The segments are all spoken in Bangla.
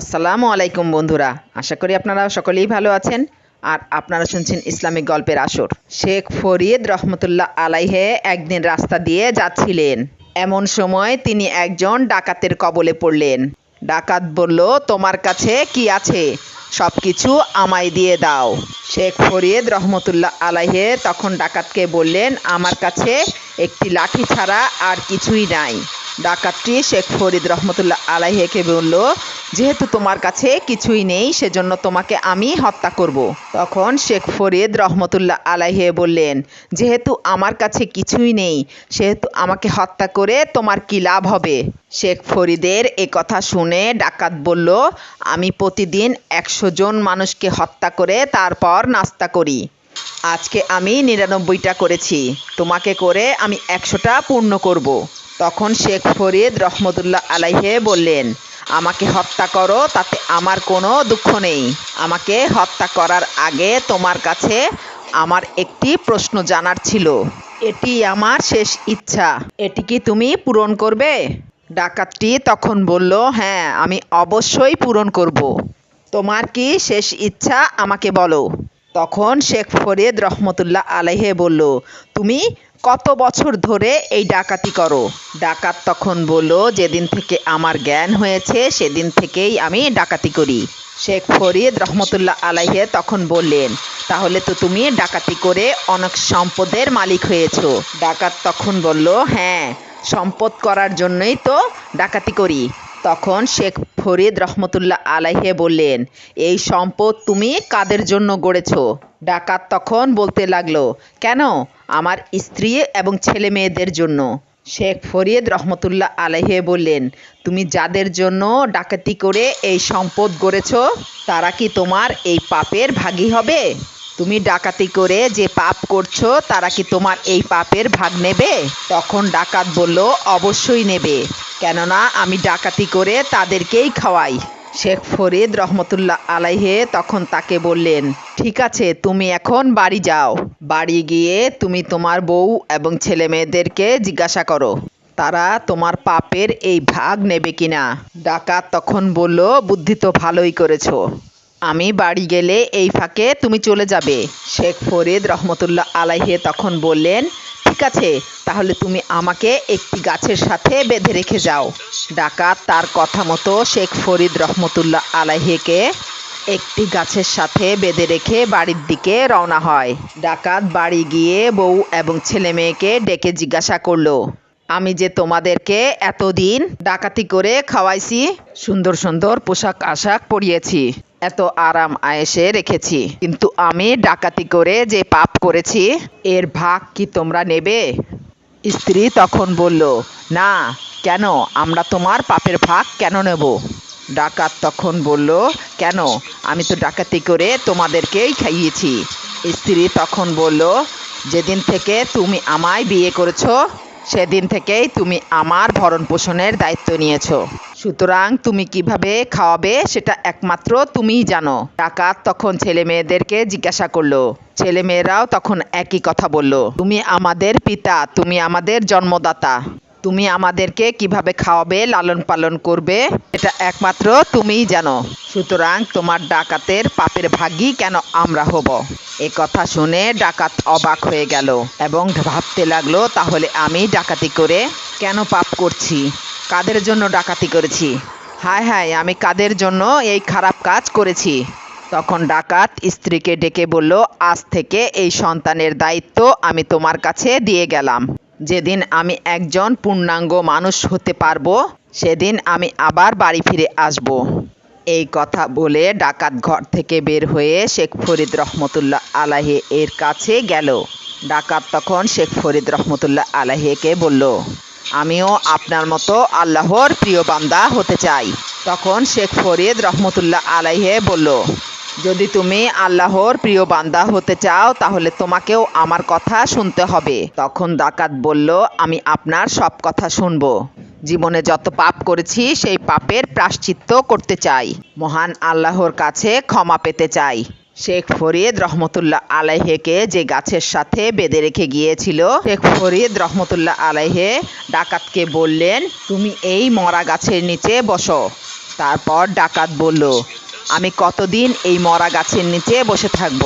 আসসালামু আলাইকুম বন্ধুরা। আশা করি আপনারা সকলেই ভালো আছেন। আর আপনারা শুনছেন ইসলামিক গল্পের আসর। শেখ ফরিদ রহমতুল্লাহ আলাইহে একদিন রাস্তা দিয়ে যাচ্ছিলেন। এমন সময় তিনি একজন ডাকাতের কবলে পড়লেন। ডাকাত বলল, তোমার কাছে কি আছে? সব কিছু আমায় দিয়ে দাও। শেখ ফরিদ রহমতুল্লাহ আলাইহে তখন ডাকাতকে বললেন, আমার কাছে একটি লাঠি ছাড়া আর কিছুই নাই। ডাকাতটি শেখ ফরিদ রহমতুল্লাহ আলাইহেকে বলল যেহেতু তোমার কাছে কিছুই নেই, সেজন্য তোমাকে আমি হত্যা করব। তখন শেখ ফরিদ রহমতুল্লাহ আলাইহে বললেন, যেহেতু আমার কাছে কিছুই নেই, সেহেতু আমাকে হত্যা করে তোমার কি লাভ হবে শেখ ফরিদের এ কথা শুনে ডাকাত বলল, আমি প্রতিদিন একশো জন মানুষকে হত্যা করে তারপর নাস্তা করি আজকে আমি নিরানব্বইটা করেছি, তোমাকে করে আমি একশোটা পূর্ণ করব। তখন শেখ ফরিদ রহমতুল্লাহ আলাইহে বললেন আমাকে হত্যা করো, তাতে আমার কোনো দুঃখ নেই। আমাকে হত্যা করার আগে তোমার কাছে আমার একটি প্রশ্ন জানার ছিল। এটি আমার শেষ ইচ্ছা। এটি কি তুমি পূরণ করবে? ডাকাতটি তখন বলল হ্যাঁ আমি অবশ্যই পূরণ করব। তোমার কি শেষ ইচ্ছা আমাকে বলো। তখন শেখ ফরিদ রহমতুল্লাহ আলাইহে বলল, তুমি কত বছর ধরে এই ডাকাতি করো? ডাকাত তখন বলল, যেদিন থেকে আমার জ্ঞান হয়েছে, সেদিন থেকেই আমি ডাকাতি করি। শেখ ফরিদ রহমতুল্লাহ আলাইহে তখন বললেন, তাহলে তো তুমি ডাকাতি করে অনেক সম্পদের মালিক হয়েছো। ডাকাত তখন বলল হ্যাঁ সম্পদ করার জন্যই তো ডাকাতি করি। তখন শেখ ফরিদ রহমতুল্লাহ আলাইহে বললেন, এই সম্পদ তুমি কাদের জন্য গড়েছ? ডাকাত তখন বলতে লাগল, কেন? আমার স্ত্রী এবং ছেলে মেয়েদের জন্য। শেখ ফরিদ রহমতুল্লাহ আলাইহে বললেন, তুমি যাদের জন্য ডাকাতি করে এই সম্পদ গড়েছ, তারা কি তোমার এই পাপের ভাগী হবে? তুমি ডাকাতি করে যে পাপ করছ, তারা কি তোমার এই পাপের ভাগ নেবে? তখন ডাকাত বলল, অবশ্যই নেবে। কেননা আমি ডাকাতি করে তাদেরকেই খাওয়াই। শেখ ফরিদ রহমতুল্লাহ আলাইহে তখন তাকে বললেন, ঠিক আছে, তুমি এখন বাড়ি যাও। বাড়ি গিয়ে তুমি তোমার বউ এবং ছেলে মেয়েদেরকে জিজ্ঞাসা করো, তারা তোমার পাপের এই ভাগ নেবে কিনা? ডাকাত তখন বলল, বুদ্ধি তো ভালোই করেছ। আমি বাড়ি গেলে এই ফাঁকে তুমি চলে যাবে। শেখ ফরিদ রহমতুল্লাহ আলাইহে তখন বললেন ঠিক আছে তাহলে তুমি আমাকে একটি গাছের সাথে বেঁধে রেখে যাও। ডাকাত তার কথা মতো শেখ ফরিদ রহমতুল্লাহ আলাইহেকে একটি গাছের সাথে বেঁধে রেখে বাড়ির দিকে রওনা হয়। ডাকাত বাড়ি গিয়ে বউ এবং ছেলে মেয়েকে ডেকে জিজ্ঞাসা করল, আমি যে তোমাদেরকে এতদিন ডাকাতি করে খাওয়াইছি, সুন্দর সুন্দর পোশাক আশাক পরিয়েছি এত আরাম আয়েসে রেখেছি। কিন্তু আমি ডাকাতি করে যে পাপ করেছি, এর ভাগ কি তোমরা নেবে? স্ত্রী তখন বলল, না, কেন? আমরা তোমার পাপের ভাগ কেন নেব? ডাকাত তখন বলল, কেন? আমি তো ডাকাতি করে তোমাদেরকেই খাইয়েছি। স্ত্রী তখন বলল, যেদিন থেকে তুমি আমায় বিয়ে করেছ, সেদিন থেকেই তুমি আমার ভরণ পোষণের দায়িত্ব নিয়েছো। সুতরাং তুমি কীভাবে খাওয়াবে সেটা একমাত্র তুমিই জানো। ডাকাত তখন ছেলে মেয়েদেরকে জিজ্ঞাসা করল। ছেলে মেয়েরাও তখন একই কথা বলল। তুমি আমাদের পিতা, তুমি আমাদের জন্মদাতা। তুমি আমাদেরকে কীভাবে খাওয়াবে, লালন পালন করবে এটা একমাত্র তুমিই জানো। সুতরাং তোমার ডাকাতের পাপের ভাগই কেন আমরা হব? এ কথা শুনে ডাকাত অবাক হয়ে গেল এবং ভাবতে লাগল, তাহলে আমি ডাকাতি করে কেন পাপ করছি? কাদের জন্য ডাকাতি করেছি? হায় হায়, আমি কাদের জন্য এই খারাপ কাজ করেছি? তখন ডাকাত স্ত্রীকে ডেকে বলল, আজ থেকে এই সন্তানের দায়িত্ব আমি তোমার কাছে দিয়ে গেলাম। যেদিন আমি একজন পূর্ণাঙ্গ মানুষ হতে পারব, সেদিন আমি আবার বাড়ি ফিরে আসব। এই কথা বলে ডাকাত ঘর থেকে বের হয়ে শেখ ফরিদ রহমতুল্লাহ আলাহে এর কাছে গেল। ডাকাত তখন শেখ ফরিদ রহমতুল্লাহ আলাহেকে বলল আমিও আপনার মতো আল্লাহর প্রিয় বান্দা হতে চাই। তখন শেখ ফরিদ রহমতুল্লাহ আলাইহে বলল, যদি তুমি আল্লাহর প্রিয় বান্দা হতে চাও, তাহলে তোমাকেও আমার কথা শুনতে হবে। তখন ডাকাত বলল, আমি আপনার সব কথা শুনব। জীবনে যত পাপ করেছি, সেই পাপের প্রাশ্চিত্য করতে চাই। মহান আল্লাহর কাছে ক্ষমা পেতে চাই। শেখ ফরিদ রহমতুল্লাহ আলাইহেকে যে গাছের সাথে বেঁধে রেখে গিয়েছিল, শেখ ফরিদ রহমতুল্লাহ আলাইহে ডাকাতকে বললেন, তুমি এই মরা গাছের নিচে বসো। তারপর ডাকাত বলল, আমি কতদিন এই মরা গাছের নিচে বসে থাকব?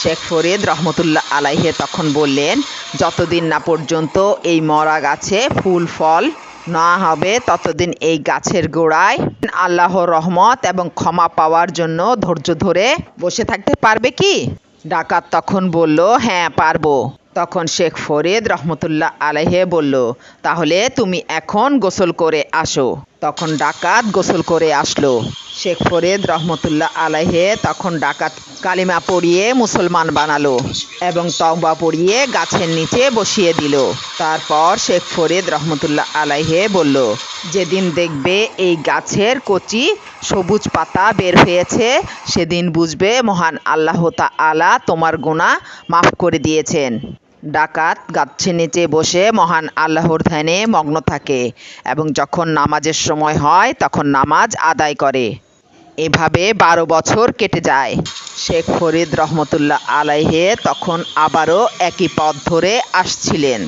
শেখ ফরিদ রহমতুল্লাহ আলাইহে তখন বললেন, যতদিন না পর্যন্ত এই মরা গাছে ফুল, ফল না হবে, ততদিন এই গাছের গোড়ায় আল্লাহ রহমত এবং ক্ষমা পাওয়ার জন্য ধৈর্য ধরে বসে থাকতে পারবে কি? ডাকাত তখন বলল হ্যাঁ পারব। তখন শেখ ফরিদ রহমতুল্লাহ আলহে বলল, তাহলে তুমি এখন গোসল করে আসো। তখন ডাকাত গোসল করে আসলো। শেখ ফরিদ রহমতুল্লাহ আলাইহে তখন ডাকাত কালিমা পড়িয়ে মুসলমান বানালো এবং তওবা পড়িয়ে গাছের নিচে বসিয়ে দিল। তারপর শেখ ফরিদ রহমতুল্লাহ আলাইহে বলল, যেদিন দেখবে এই গাছের কচি সবুজ পাতা বের হয়েছে, সেদিন বুঝবে মহান আল্লাহ আলা তোমার গুণা মাফ করে দিয়েছেন। ডাকাত গাছের নিচে বসে মহান আল্লাহর ধ্যানে মগ্ন থাকে এবং যখন নামাজের সময় হয় তখন নামাজ আদায় করে। এভাবে বারো বছর কেটে যায়। শেখ ফরিদ রহমতুল্লাহ আলাইহে তখন আবারও একই পথ ধরে আসছিলেন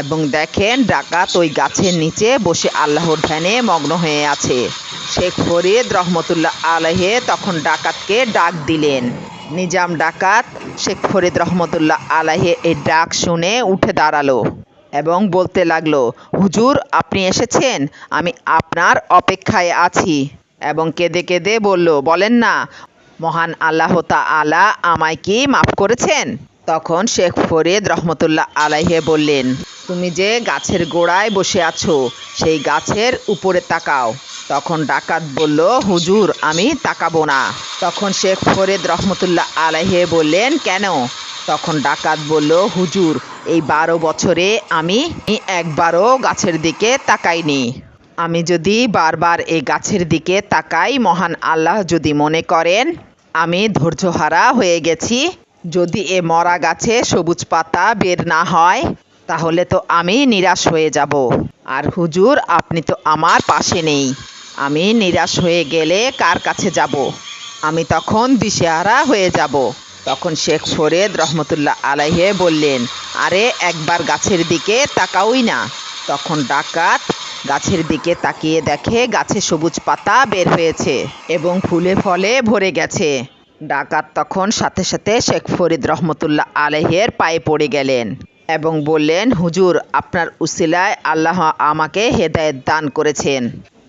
এবং দেখেন ডাকাত ওই গাছের নিচে বসে আল্লাহর ধ্যানে মগ্ন হয়ে আছে। শেখ ফরিদ রহমতুল্লাহ আলাইহে তখন ডাকাতকে ডাক দিলেন। নিজাম ডাকাত শেখ ফরিদ রহমতুল্লাহ আলাইহে এই ডাক শুনে উঠে দাঁড়াল এবং বলতে লাগল, হুজুর, আপনি এসেছেন? আমি আপনার অপেক্ষায় আছি। এবং কেঁদে কেঁদে বলল, বলেন না, মহান আল্লাহ আলা আমায় কি মাফ করেছেন? তখন শেখ ফরিদ রহমতুল্লাহ আলাইহে বললেন, তুমি যে গাছের গোড়ায় বসে আছো, সেই গাছের উপরে তাকাও। তখন ডাকাত বলল, হুজুর, আমি তাকাবো না। তখন শেখ ফরিদ রহমতুল্লাহ আলাইহে বললেন, কেন? তখন ডাকাত বলল, হুজুর, এই বারো বছরে আমি একবারও গাছের দিকে তাকাইনি। আমি যদি বারবার এই গাছের দিকে তাকাই, মহান আল্লাহ যদি মনে করেন, আমি ধৈর্যহারা হয়ে গেছি। যদি এ মরা গাছে সবুজ পাতা বের না হয়, তাহলে তো আমি নিরাশ হয়ে যাব। আর হুজুর, আপনি তো আমার পাশে নেই। আমি নিরাশ হয়ে গেলে কার কাছে যাব? আমি তখন দিশেহারা হয়ে যাব। তখন শেখ ফরিদ রহমতুল্লাহ আলাইহে বললেন, আরে, একবার গাছের দিকে তাকাওই না। তখন ডাকাত গাছের দিকে তাকিয়ে দেখে গাছে সবুজ পাতা বের হয়েছে এবং ফুলে ফলে ভরে গেছে। ডাকাত তখন সাথে সাথে শেখ ফরিদ রহমতুল্লাহ আলহের পায়ে পড়ে গেলেন এবং বললেন, হুজুর, আপনার উসিলায় আল্লাহ আমাকে হেদায়েত দান করেছেন।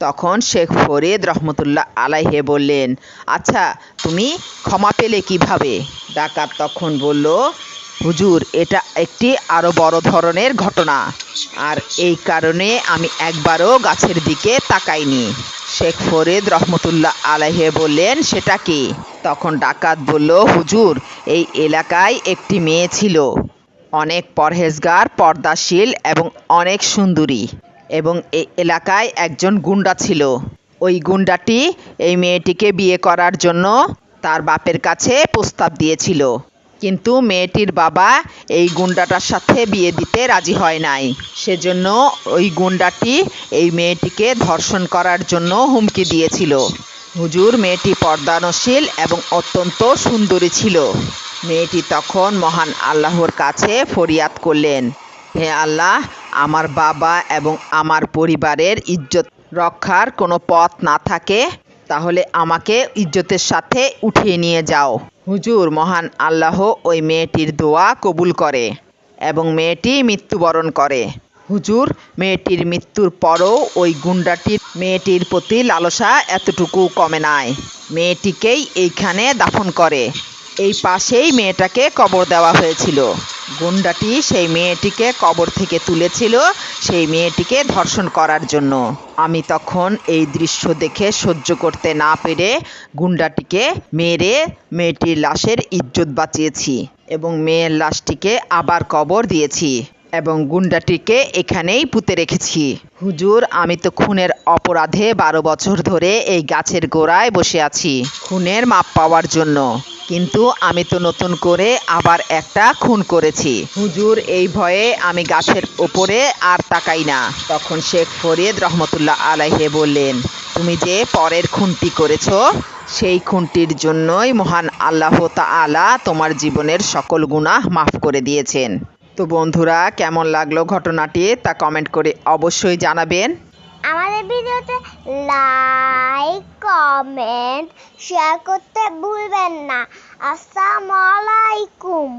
তখন শেখ ফরিদ রহমতুল্লাহ আলাইহে বললেন আচ্ছা তুমি ক্ষমা পেলে কীভাবে? ডাকাত তখন বলল হুজুর, এটা একটি আরও বড় ধরনের ঘটনা। আর এই কারণে আমি একবারও গাছের দিকে তাকাইনি। শেখ ফরিদ রহমতুল্লাহ আলাইহে বললেন, সেটা কি? তখন ডাকাত বলল, হুজুর, এই এলাকায় একটি মেয়ে ছিল। অনেক পরহেজগার, পর্দাশীল এবং অনেক সুন্দরী এবং এই এলাকায় একজন গুন্ডা ছিল। ওই গুন্ডাটি এই মেয়েটিকে বিয়ে করার জন্য তার বাপের কাছে প্রস্তাব দিয়েছিল। কিন্তু মেয়েটির বাবা এই গুন্ডাটার সাথে বিয়ে দিতে রাজি হয় নাই। সেজন্য ওই গুন্ডাটি এই মেয়েটিকে ধর্ষণ করার জন্য হুমকি দিয়েছিল। হুজুর, মেয়েটি পর্দানশীল এবং অত্যন্ত সুন্দরী ছিল। মেয়েটি তখন মহান আল্লাহর কাছে ফরিয়াদ করলেন, হে আল্লাহ, আমার বাবা এবং আমার পরিবারের ইজ্জত রক্ষার কোনো পথ না থাকে, তাহলে আমাকে ইজ্জতের সাথে উঠিয়ে নিয়ে যাও। হুজুর মহান আল্লাহ ওই মেয়েটির দোয়া কবুল করে এবং মেয়েটি মৃত্যুবরণ করে। হুজুর, মেয়েটির মৃত্যুর পরও ওই গুন্ডাটির, মেয়েটির প্রতি লালসা এতটুকু কমে নাই। মেয়েটিকেই এইখানে দাফন করে। এই পাশেই মেয়েটাকে কবর দেওয়া হয়েছিল। গুন্ডাটি সেই মেয়েটিকে কবর থেকে তুলেছিল, সেই মেয়েটিকে ধর্ষণ করার জন্য। আমি তখন এই দৃশ্য দেখে সহ্য করতে না পেরে গুন্ডাটিকে মেরে মেয়েটির লাশের ইজ্জত বাঁচিয়েছি এবং মেয়ের লাশটিকে আবার কবর দিয়েছি এবং গুন্ডাটিকে এখানেই পুঁতে রেখেছি। হুজুর, আমি তো খুনের অপরাধে বারো বছর ধরে এই গাছের গোড়ায় বসে আছি। খুনের মাপ পাওয়ার জন্য। কিন্তু আমি তো নতুন করে আবার একটা খুন করেছি। হুজুর, এই ভয়ে আমি গাছের ওপরে আর তাকাই না। তখন শেখ ফরিদ রহমতুল্লাহ আলাইহে বললেন, তুমি যে পরের খুনটি করেছ, সেই খুনটির জন্যই মহান আল্লাহ তাআলা তোমার জীবনের সকল গুনাহ মাফ করে দিয়েছেন। তো বন্ধুরা, কেমন লাগল ঘটনাটি তা কমেন্ট করে অবশ্যই জানাবেন। আমাদের ভিডিওতে লাইক কমেন্ট শেয়ার করতে ভুলবেন না। আসসালামু আলাইকুম।